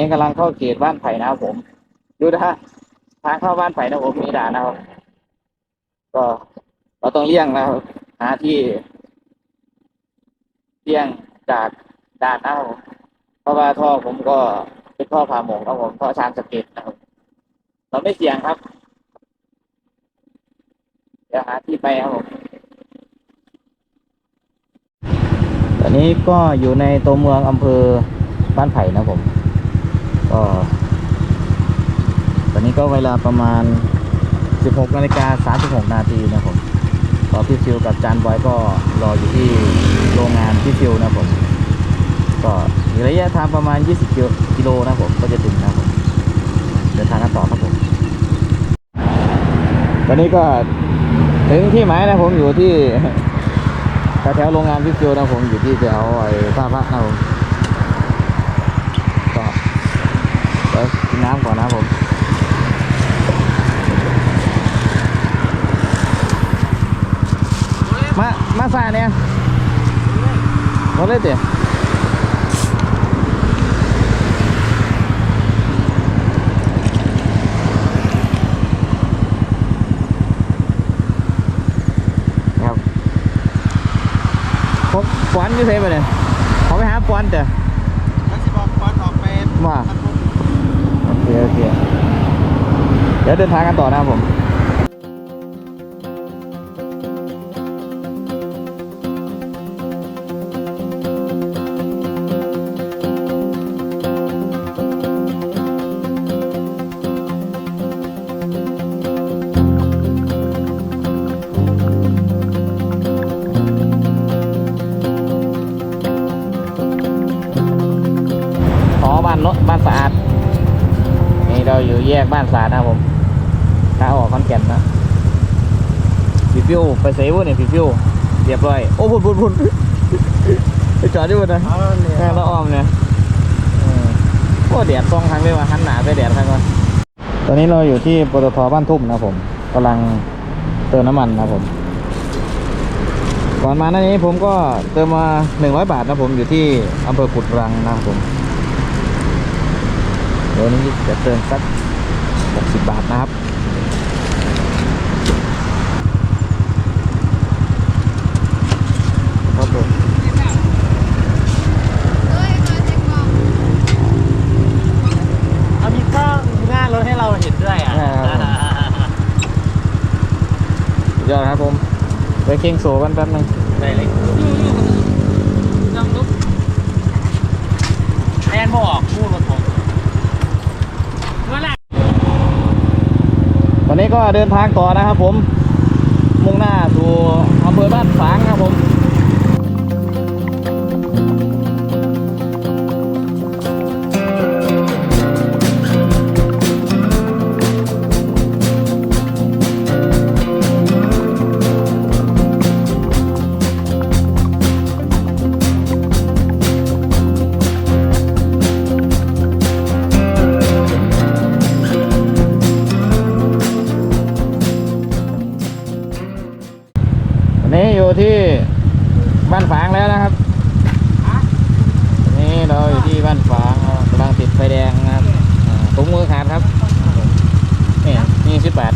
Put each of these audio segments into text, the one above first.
นี้กำลังเข้าเขตบ้านไผ่นะครับผมดูนะฮะทางเข้าบ้านไผ่นะผมมีด่านนะครับ ก็เราต้องเลี่ยงนะครับหาที่เลี่ยงจากด่านนะครับเพราะว่าท่อผมก็เป็นท่อผ่าหมงครับผมท่อชานสเก็ตนะครับ เราไม่เสี่ยงครับเดี๋ยวหาที่ไปครับผมตอนนี้ก็อยู่ในตัวเมืองอำเภอบ้านไผ่นะผม ก็ตอนนี้ก็เวลาประมาณ 16นาฬิกา36นาทีนะผมก็พี่ฟิวกับจานบอยก็รออยู่ที่โรงงานพี่ฟิวนะผมก็มีระยะทางประมาณ 20กิโลนะผมก็จะถึงนะผมเดินทางกันต่อครับผมตอนนี้ก็ถึงที่หมายนะผมอยู่ที่แถวโรงงานพี่ฟิวนะผมอยู่ที่แถวไอ้ท่าพระนะผมก็เดี๋ยวกิ นน้ำก่อนนะผมมา มาสายเนี่ยหมดเลยเดี๋ยวครับพบปอนอยู่เซ่ไปเนี่ยเขาไปหาปอนเด้อแล้วสิบอกก่อนออกไปว่า โอเคโอเค เดี๋ยวเดินทางกันต่อนะครับผม แยกบ้านสะอาดนะครับผมขาออกคอนแก่นนะพี่ฟิวไปเซฟเนี่ยพี่ฟิวเรียบร้อย โอ้พุ่นพุ่นพุ่นไปจอดที่บนนะเอาเนี่ยแค่ละอ้อมเนี่ยเออโอ้แดดซองทางเลยว่ะหันหนาไปแดดทางก่อนตอนนี้เราอยู่ที่ปตทบ้านทุ่มนะครับผมกำลังเติมน้ำมันนะครับผม ก่อนมาหน้านี้ผมก็เติมมา100บาทนะผมอยู่ที่อำเภอกุดรังนะครับผมเดี๋ยวนี้จะเติมสัก 60 บาทนะครับครับผมเอามีกล้องหน้ารถให้เราเห็นด้วยอะสุดยอดครับผมไปเข่งโซกันแป๊บนึงได้เลยน้ำลุกแอนบอกพูดรถผมเมื่อไหร่ ตอนนี้ ก็เดินทางต่อนะครับผม มุ่งหน้าสู่อำเภอบ้านฝางครับผม ฟแดงนะครับถุงมือขาดครับนี่นี่สิบแปด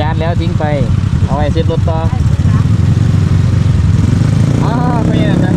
ยานแล้วทิ้งไป เอาไว้เซ็ตรถต่ออ้าวไม่เห็นนะ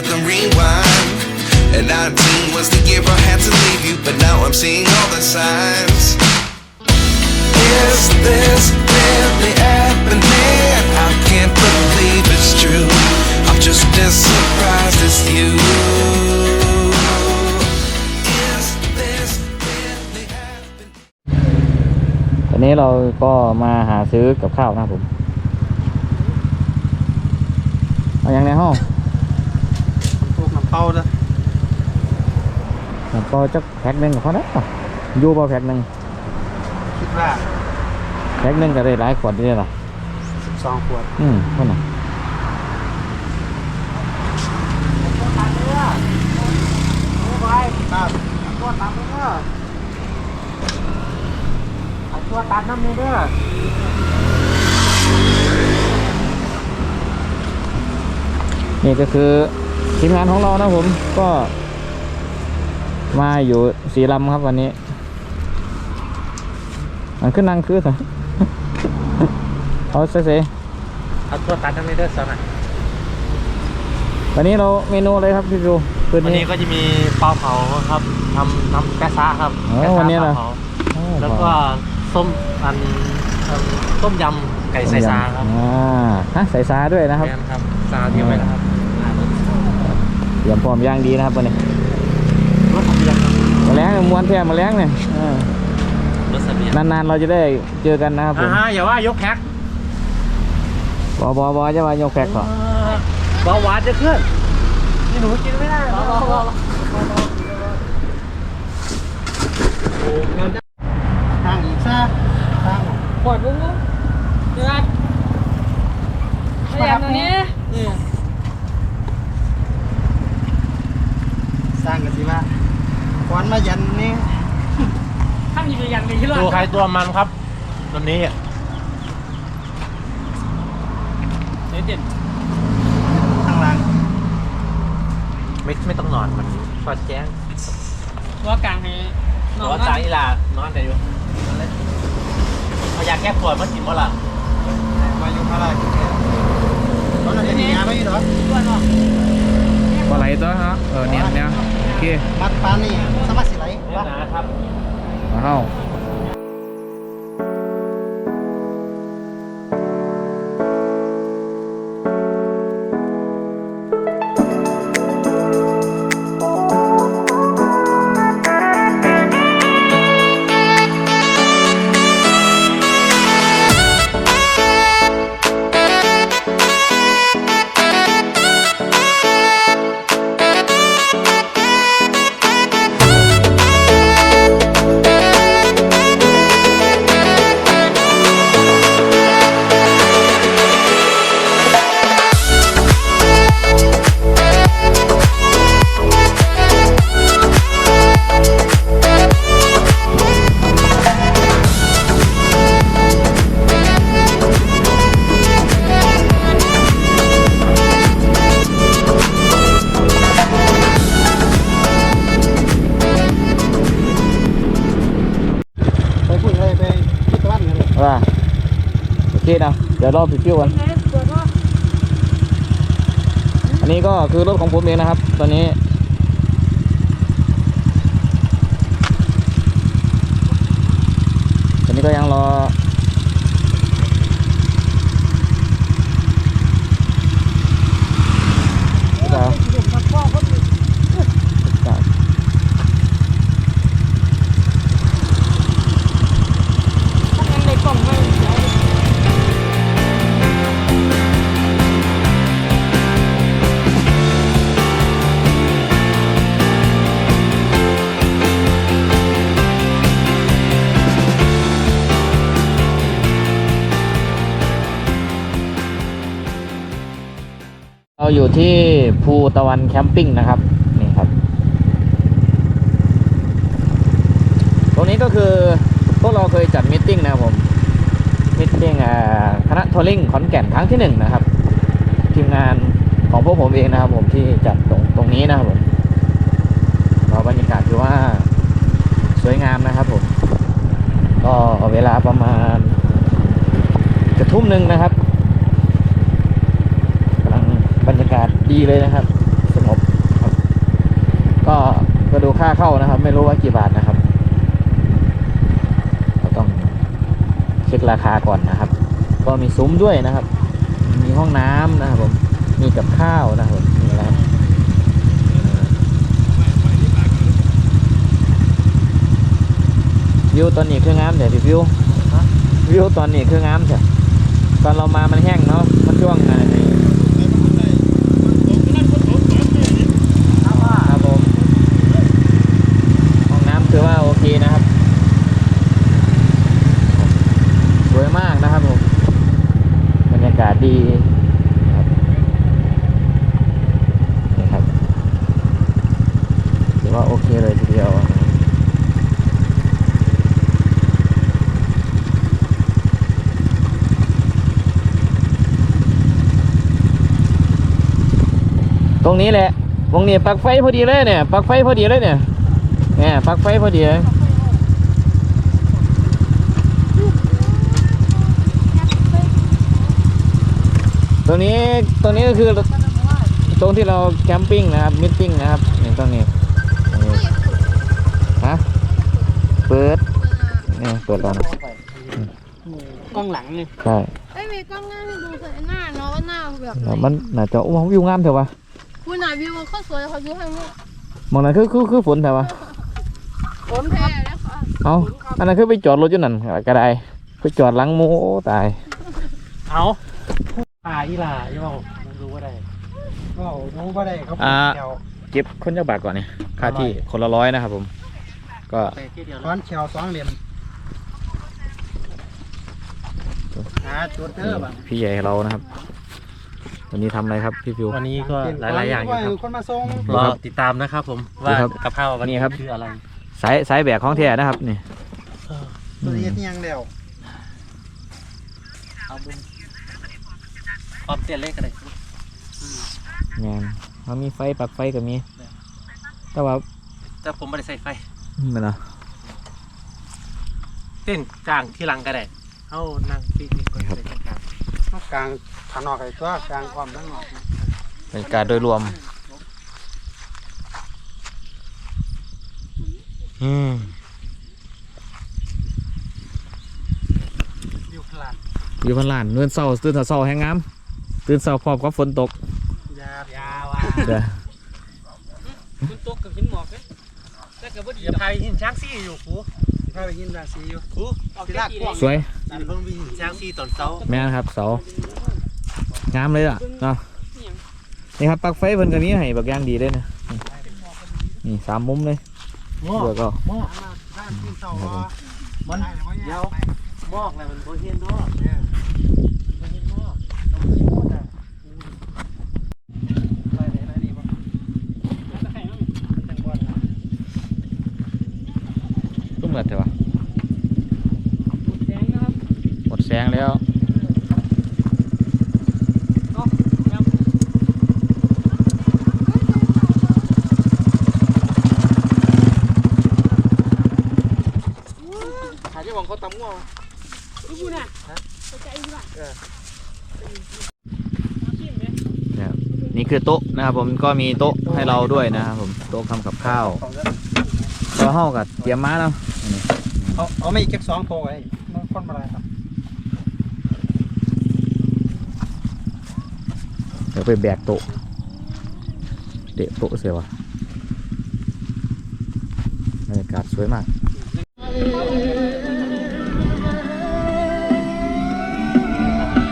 we need to set the rewind. And 19 was the year I had to leave you, but now I'm seeing all the signs. Is this really happening? I can't believe it's true. I'm just as surprised as you. Is this really happening? ตอนนี้เราก็มาหาซื้อกับข้าวนะครับผม เอาอย่างในห้อง พวกน้ำ เต้านะแล้วก็จะแพ็คหนึ่งกับเขาได้ปะอยูบอแพ็คหนึ่งคิดว่าแพ็คหนึ่งก็ได้หลายขวดด้วยล่ะ12ขวด อืมเท่าไหร่ไปตามตัวตามเด้อเอาตัวตัดน้ำนี่เด้อนี่ก็คือ ทีมงานของเรานะผมก็ มาอยู่สีลำครับวันนี้ มันขึ้นนั่งคือสิเอาเซ่เอาตัวตัดน้ำนี่เด้อสนะๆวันนี้เราเมนูอะไรครับพี่ฟิวคืนวันนี้นี้ ก็จะมีปลาเผาครับทำน้ำแกะซะครับอ๋อแกะซะวันนี้ปเหรอลาเผาโอ้แล้วก็ส้มอันอันต้มยำไก่ใส่ซาครับอ่าฮะใส่ซาด้วยนะครับ แม่นครับซาเทียมไว้นะครับอ่า รเตรียมพร้อมอย่างดีนะครับวันนี้ถเสบียงครับมาแล้งม้วนแท้มาแล้งเนี่ยอ่ารถเสบียงนานๆเราจะได้เจอกันนะครับผมอ่าฮะอย่าว่ายกแพ็คบอบอบอจะมายกแพ็คก่อนเบาหวานจะขึ้นนี่หนูกินไม่ได้หรอโอ้เงินทางอีกซะทางปวดวุ้งวุ้งเดือดพยายามตรงนี้นี่ ส ร้างกันสิว่าควันมายันนี่ถ้ามีพยานมีที่รอดตัวใครตัวมันครับวันนี้เด็ดเด่นข้างล่างไม่ไม่ต้องนอนมันสอดแจ้งว่ากลางให้นนออนนนะสายอีหลานอนแต่อยู่เอายาแก้ปวดมากินบ่ล่ะมาอยู่อะไรตอนนั้นจะมียาไม่อยู่หรอด้วนเนาะปลาไหลตัวฮะเออเนี่ยเนี่ยโอ เค มัดปานนี่สมัครสิไหลนะครับมาเนะเดี๋ยวรอพี่ฟิวกันอันนี้ก็คือรถของผมเองนะครับ ตอนนี้ ตอนนี้ก็ยังรอ ที่ภูตะวันแคมปิ้งนะครับนี่ครับ ตรงนี้ก็คือพวกเราเคยจัดมิทติ้งนะครับผมมิทติ้งคณะทัวริงขอนแก่นครั้งที่หนึ่งนะครับทีมงานของพวกผมเองนะครับ ผมที่จัดตรงตรงนี้นะครับผมก็บรรยากาศถือว่าสวยงามนะครับผมก็เวลาประมาณจะทุ่มหนึ่งนะครับ บรรยากาศดีเลยนะครับ สงบครับ ก็ก็ดูค่าเข้านะครับ ไม่รู้ว่ากี่บาทนะครับก็ต้องเช็คราคาก่อนนะครับ ก็มีซุ้มด้วยนะครับ มีห้องน้ำนะครับผมมีกับข้าวนะครับมีอะไรวิวตอนนี้คืองามเดี๋ยววิววิวตอนนี้คืองามเถอะตอนเรามามันแห้งเนาะมันช่วงไงครับผมห้องน้ำคือว่าโอเคนะครับ สวยมากนะครับผมบรรยากาศดีนะครับนี่ครับถือว่าโอเคเลยทีเดียว ตรงนี้แหละตรงนี้ปลั๊กไฟพอดีเลยเนี่ยปลั๊กไฟพอดีเลยเนี่ยเนี่ยปลั๊กไฟพอดีเลยตรงนี้ตรงนี้ก็คือตรงที่เราแคมปิ้งนะครับมิทติ้งนะครับนี่ตรงนี้ตรงนี้ฮะเปิดนี่เปิดแล้วนะกล้องหลังนี่ใช่เอ้ยมีกล้องหน้าให้ดูสวยหน้าเนาะว่าหน้าแบบแล้วมันน่าจะโอ้โหวิวงามเถอะวะ คุณหน้าวิวมันก็สวยเขาดูให้เนี่ยมองนั้นคือคือคือฝนเถอะวะผมแพ้แล้วค่ะเอาอันนั้นคือไปจอดรถอยู่นั่นก็ได้ไปจอดหลังโมโอ้ตาย เอาป่าอีหล่าใช่เปล่าผมดูว่าได้ก็รู้ว่าได้เขาอ่า เดียวเก็บคนจักบาทก่อนนี่ค่าที่คนละร้อยนะครับผม ก็ร้อนเชียวสองเหลี่ยมหาจุดเด้อบ้างพี่ใหญ่เรานะครับ วันนี้ทำอะไรครับพี่ฟิว วันนี้ก็หลาย ๆ อย่างอยู่ครับคนมาส่งรอติดตามนะครับผมว่าครับกับข้าววันนี่นี้ครับ คืออะไรสายสายแบกของแท้นะครับนี่ตัวนี้ที่ยังเดียวเอาบุญพร้อมเตียนเลขกันเลยงานเขามีไฟปลักไฟก็มี แต่ว่าแต่ผมไม่ได้ใส่ไฟ มันเนาะเต้นกลางที่หลังก็ได้เอานั่งปิกนิกก่อนครับเต้น กลางกลางถนอกไอ้ตัวกลางความทั้งหมดบรรยากาศโดยรวม อืมอยู่ขลาดอยู่พันล้านนื่นเศร้าตื่นเศร้าแห้งงามตื่นเศร้าพร้อมกับฝนตกยายาวาเด้อคุณตกกับหินหมอกเลยแต่กับว่าดีอย่าพายหินช้างซี่อยู่ครู ถ้าไปยินราศีอยู่ครูออกที่จาลากกว้างสวยอย่าเพิ่งไปหินช้างซีตอนเช้าแม่นครับเสางามเลยอะเนาะนี่ครับปลั๊กไฟเพิ่นก็มีให้บักอย่างดีเลยนะนี่สามมุมเลยหม้อเดือก็ม้อด้านที่เสามันเดี๋ยวหม้ออะไรมันโบเฮียนด้วยโบเฮียนหม้อ ไปไหนไหนดีบ้างแต่งบอล ก็เหมือนแต่ว่า แดงนะครับ หมดแสงแล้วเนาะครับหาที่ของเขาตำง่วงลูกคุณอะเข้าใจดีป่ะนะครับนี่คือโต๊ะนะครับผมก็มีโต๊ะให้เราด้วยนะครับผมโต๊ะทำกับข้าวเราห้ากับเตรียมม้าเนาะนี่เอาเอาไม่เก็บสองตัวไว้มันคนมาอะไรครับ ดี๋ยวไปแบกโต๊ะเดะโต๊ะเสียวะบรรยากาศสวยมาก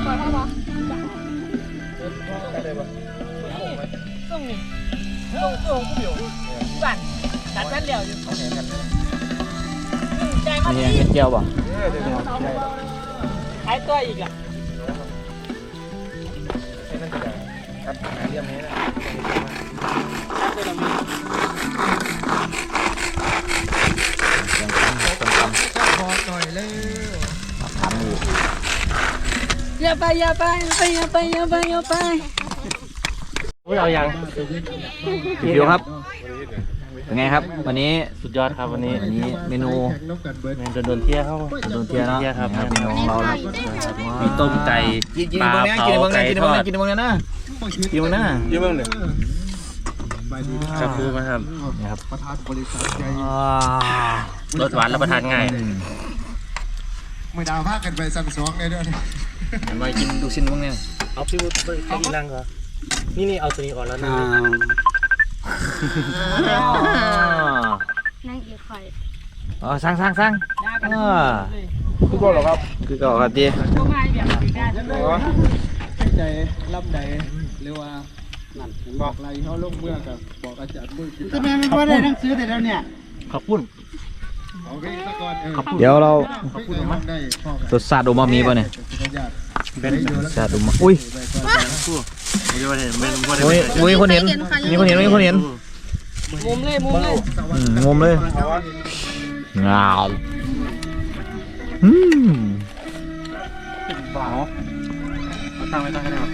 ปล่อยเขาบอกส่งนี่ส่งส่งกูเดี๋ยวบ้านตัดแว่นเหลียวอยู่ใจมันนี่ดีเห็นเจียวป่ะขายตัวอีกอะ ครับหาเรื่องนี้นะตัวละมียังทำยังทพอหน่อยเลยำทำอยู่อย่าไปอย่าไปอย่าไปอย่าไปอย่าไปอุ้ยเอาอย่างพี่ฟิวครับ เป็นไงครับ วันนี้สุดยอดครับวันนี้วันนี้เมนูแมนโดนโดนเที่ยวเข้าโดนเทียเนาะเที่ยวครับนี่เมนูของเราแล้วมีต้มไก่กินกินปลาเบิ้งนะเผากินเบิ้งนะไก่กินทเบิ้งอนะดกินเบิ้งนะนะกินเบิ้งนะยืมเบิ้งหนึ่งครับครูมาครับนี่ครับประธานบริษัทใหญ่อ่ารสหวานรับประทานง่ายอืมไม่ดาวพากันไปสั่งสองเลยด้วยมากินลูกชิ้นเบิ้งเนี่ยเอาพี่วุฒิไปกินนั่งเหรอนี่นี่เอาตัวนี้ก่อนแล้วนะ นั่งอีกไข่อ๋อสร้างสร้างสร้างอ่าคือก็หรอครับคือเก่าครับดีก็มาแบบนี้กันใจรับใดหรือว่านั่นบอกอะไรเขาลงเมื่อกับบอกอาจารย์มือจะแม่ไม่พอได้หนังสือแต่แล้วเนี่ยขอบคุณโอเคตะกอนเออเดี๋ยวเราขอบคุณมากได้พ่อกับรสชาติโอมามีป่ะเนี่ยญาติเป็นรสชาติโอมาอุ้ย ไม่ได้ว่าเห็นเป็นว่าอุ้ยอุ้ยคนเห็นมีคนเห็นมีคนเห็นมุมเลยมุมเลยอืมงมเลยงาวอืมเอาตั้งไว้ตั้งไว้